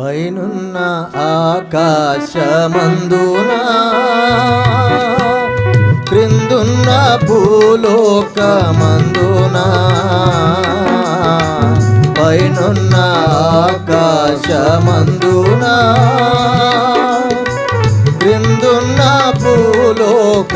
పైనున్న ఆకాశమందున? క్రిందున్న భూలోకమందున? పైనున్న ఆకాశమందున? క్రిందున్న భూలోకమందునా?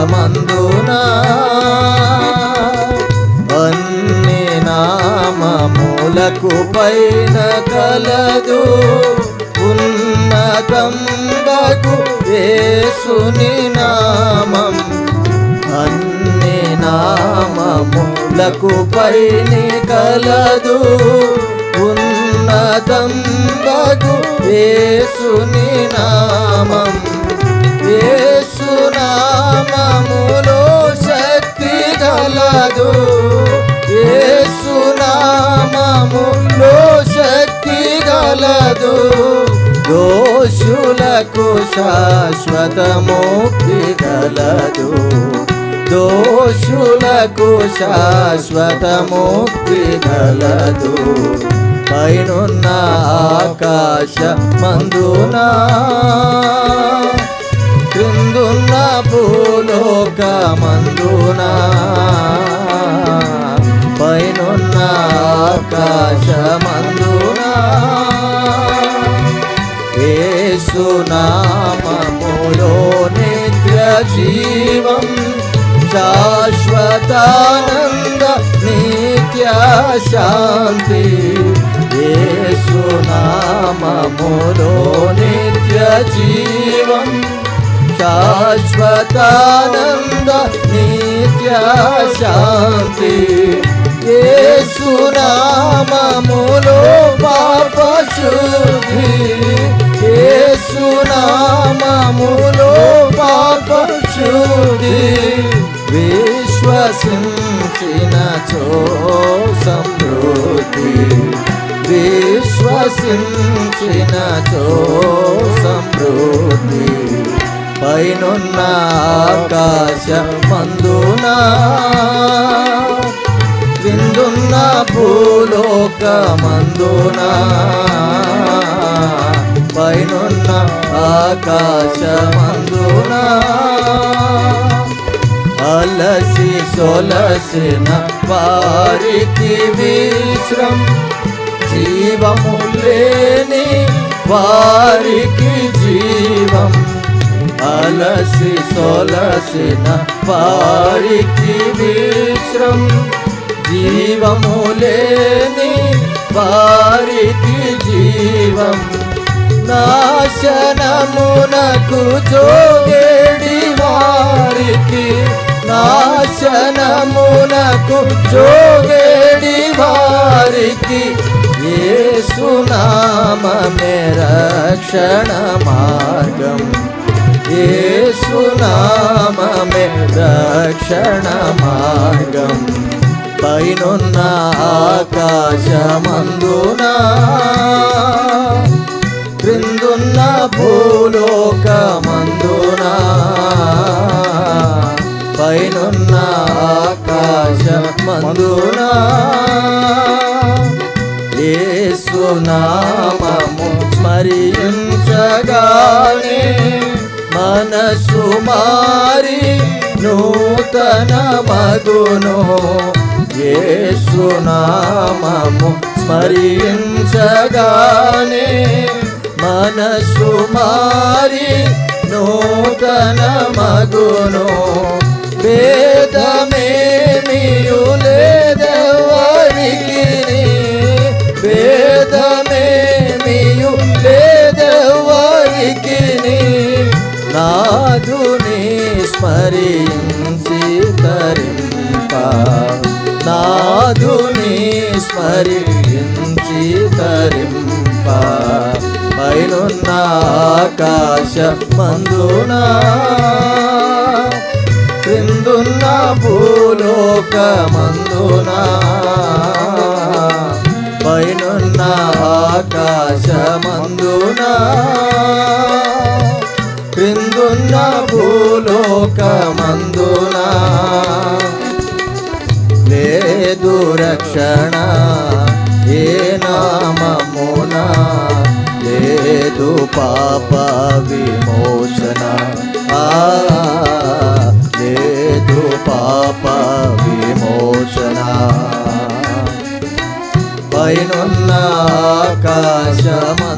ఆకాశమందున అన్ని నామములకు పైన కలదు. ఉన్నతంబకు ఏసుని నామం. అన్ని నామములకు పైన కలదు. ఉన్నతంబకు ఏసుని నామం. కలదు దోషులకు శాశ్వత ముక్తి కలదు దోషులకు శాశ్వత ముక్తి కలదు పైనున్న ఆకాశ మందునా క్రిందున్న భూలోకమ ఏసునామములో నిత్య జీవం శాశ్వతానంద నిత్య శాంతి. ఏసునామములో నిత్య జీవం శాశ్వతానంద నిత్య శాంతి. ఏసునామములో విశ్వసించిన సమృద్ధి పైనున్న ఆకాశ మందునా భూలోక మందున పైనున్న ఆకాశ మందున అలసి సొలసిన వారికి విశ్రం జీవము లేని వారికి జీవం. అలసి సొలసిన వారికి విశ్రం. జీవము లేని వారికి జీవం. నాశనమునకు జోగేడి వారికి. నాశనమునకు జోగేడి వారికి. ఏసునామమే రక్షణ మార్గం. ఏసునామమే రక్షణ మార్గం. పైనున్న ఆకాశమందునా క్రిందున్న భూలోకమందునా పైనున్న ఆకాశమందునా. నామము స్మరించగానే మనసు మారి నూతన మగును. ఏసునామము స్మరించగానే మనసు మారి నూతన మగును. వేదమేమియు నాదుని స్మరించి తరింప. పైనున్న ఆకాశ మందునా. క్రిందున్న భూలోకమా రక్షణ ఏ నామమున? లేదు పాప విమోచన. ఆ లేదు పాప విమోచన. పైనున్న ఆకాశమా